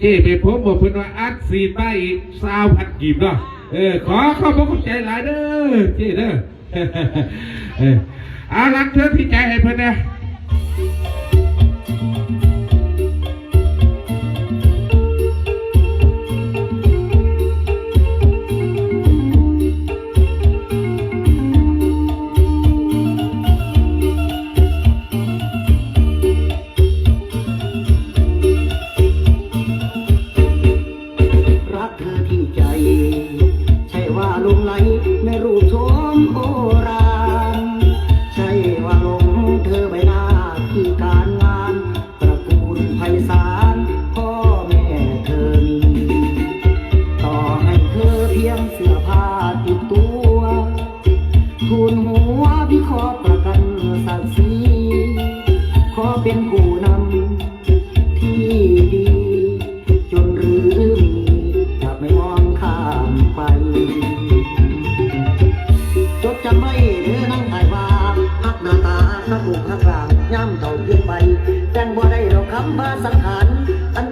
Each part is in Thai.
เอ้ไปพบบอกเพื่อนว่าอัดซีนมาอีกสาวพัดกีบเนาะเออขอขอบพระคุณใจหลายเด้อเจ้เด้อเอาลักเธอที่ใจให้เพื่อนนะ สังหารอัน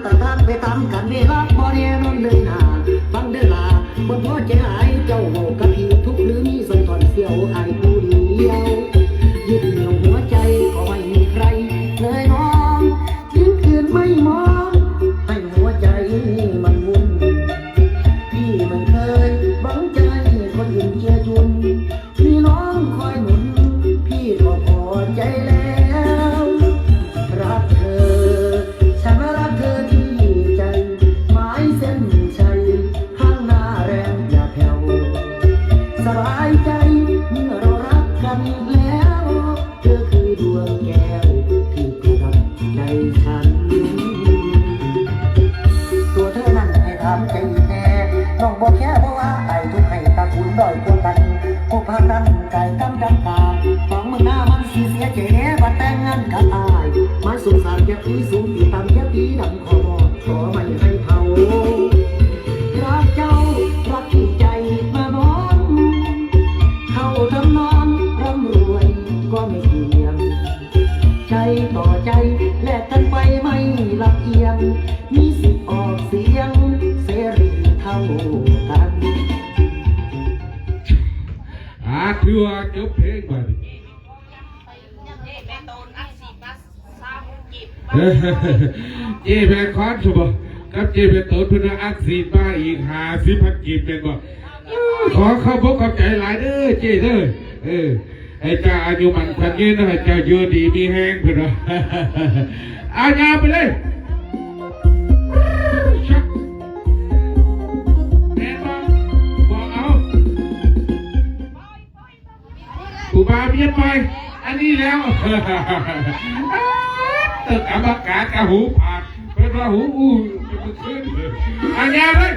ทั้งน้นร่ำรวยก็ไม่เกี่ยง ใจต่อใจแลกกันไปไม่ลำเอียง มีสิทธิ์ออกเสียงเสรีเท่ากันอาคือว่าจบเพลงไปอนเจ๊แพคอนชัวร์กับเจ๊แพตนเพื่อนอัดซีดมาอีกหาสิพันกีบเป็นบ่ ขอเข้าบกเข้าใจหลายเด้อเจ้เด้อเออไอ้จ้าอายุมันพันยืนนะไอ้จ้าเยอะดีมีแห้งเพื่อนอาญาไปเลยกูบาเมียดไป อันนี้แล้วตึกอากากะหูผาดเป็ดว่าหูอู้มันขึ้นอันยาเลย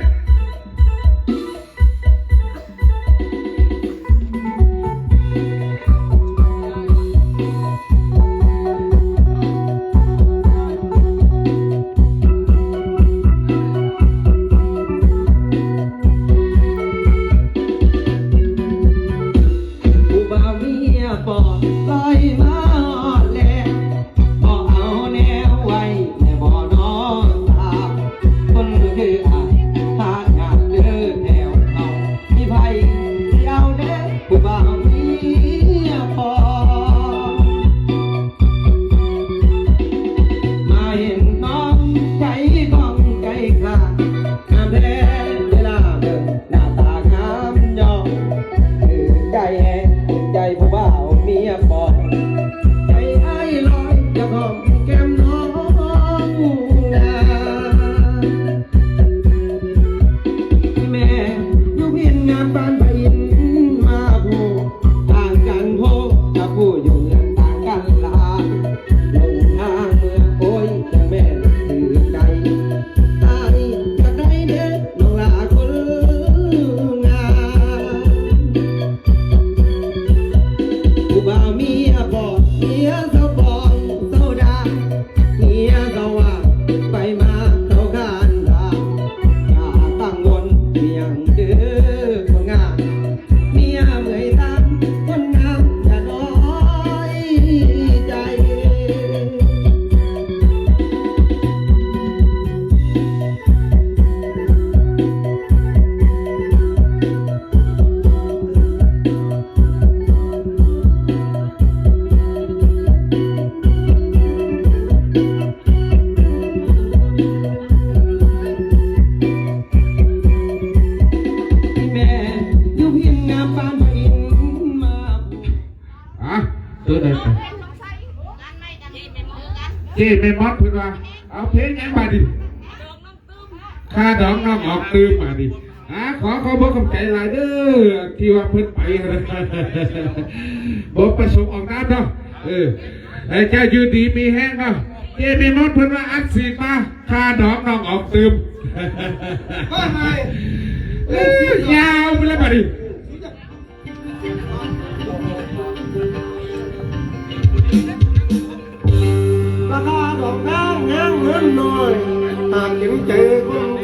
ซื้ออไปเจ๊ไม่มอดพื่อนว่าเอาเพลงยังมาดิข้าดองน้องออกตื้มมาดิอาขอขอบอกขอบใจหลายเด้อที่ว่าเพิ่นไปบอกประสงค์ออกน้ำเนาะเออไอ้เจ้าอยู่ดีมีแห้งเนาะเจมีมดพิ่นว่าอัดสีมาข้าดองน้องออกตื้มยาวไปแล้วบัดนี้ ของนางยังเงินหน่อยหากเห็นเจอคง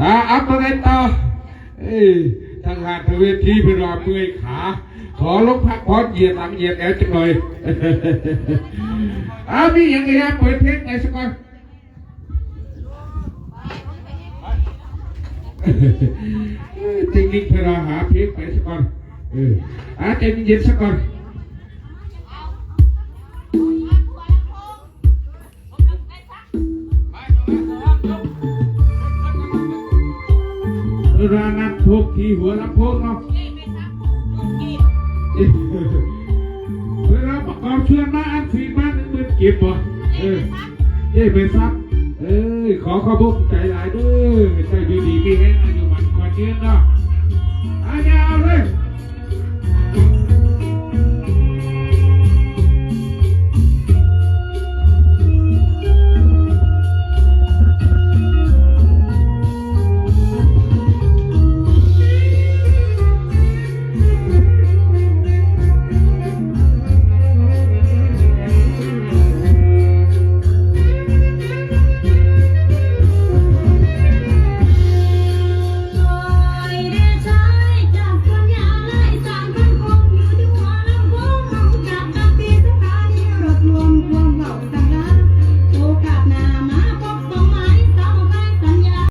อ่าอัพเรตต่อเอ้ยทางหาดทเวทีพิราเมือขา ขอลงพักพอดเหยียดหลังเหยียดแอลจังเลยอ้ามีอยังไงฮะเปิดเพลงไหสักก่อนจริงๆเพื่ราหาเพลงไปสักก่อนเอออาใจเย็นสักก่อน พกทีหัวรับพกเนาะเฮ้ยไม่วราประกอบเชื่อมาอันฟีมาหนึ่งหมื่นเก็บบ่เออเอ้ไปซับเฮ้ยขอขอบคุณใจหลายด้วย